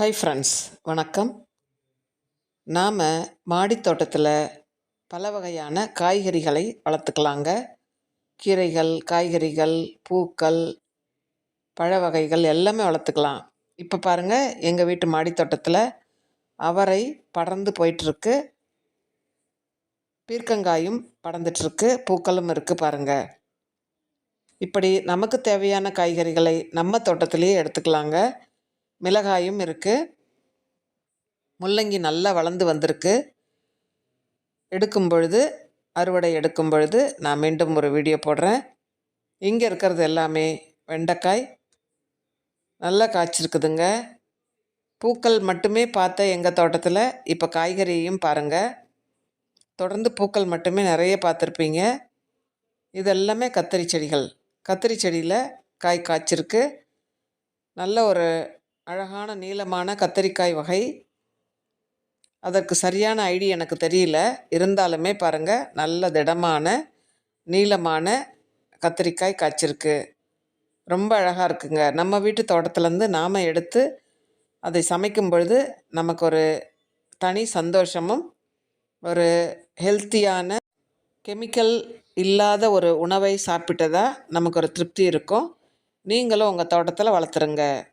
Hi friends வணக்கம். நாம் மாடித் தோட்டத்தில் பல வகையான காய்கறிகளை வளர்த்துக்கலாங்க. கீரைகள் காய்கறிகள் பூக்கள் பழ வகைகள் எல்லாமே வளர்த்துக்கலாம். இப்போ பாருங்கள் எங்கள் வீட்டு மாடித்தோட்டத்தில் அவரை படர்ந்து போயிட்டுருக்கு. பீர்க்கங்காயும் படர்ந்துட்டுருக்கு பூக்களும் இருக்குது பாருங்கள் இப்படி நமக்கு தேவையான காய்கறிகளை நம்ம தோட்டத்திலேயே எடுத்துக்கலாங்க. மிளகாயும் இருக்குது முள்ளங்கி நல்லா வளர்ந்து வந்திருக்கு. எடுக்கும் பொழுது அறுவடை எடுக்கும் பொழுது நான் மீண்டும் ஒரு வீடியோ போடுறேன். இங்கே இருக்கிறது எல்லாமே வெண்டைக்காய். நல்லா காய்ச்சிருக்குதுங்க. பூக்கள் மட்டுமே பார்த்த எங்கள் தோட்டத்தில் இப்போ காய்கறியையும் பாருங்கள் தொடர்ந்து பூக்கள் மட்டுமே நிறைய பார்த்துருப்பீங்க. இதெல்லாமே கத்திரி செடிகள். கத்திரி செடியில் காய் காய்ச்சிருக்கு. நல்ல ஒரு அழகான நீளமான கத்தரிக்காய் வகை. அதற்கு சரியான ஐடி எனக்கு தெரியல. இருந்தாலுமே பாருங்கள் நல்ல திடமான நீளமான கத்திரிக்காய் காய்ச்சிருக்கு. ரொம்ப அழகாக இருக்குங்க. நம்ம வீட்டு தோட்டத்துலேருந்து நாம் எடுத்து அதை சமைக்கும் பொழுது நமக்கு ஒரு தனி சந்தோஷமும் ஒரு ஹெல்த்தியான கெமிக்கல் இல்லாத ஒரு உணவை சாப்பிட்டதா நமக்கு ஒரு திருப்தி இருக்கும். நீங்களும் உங்கள் தோட்டத்தில் வளர்த்துருங்க.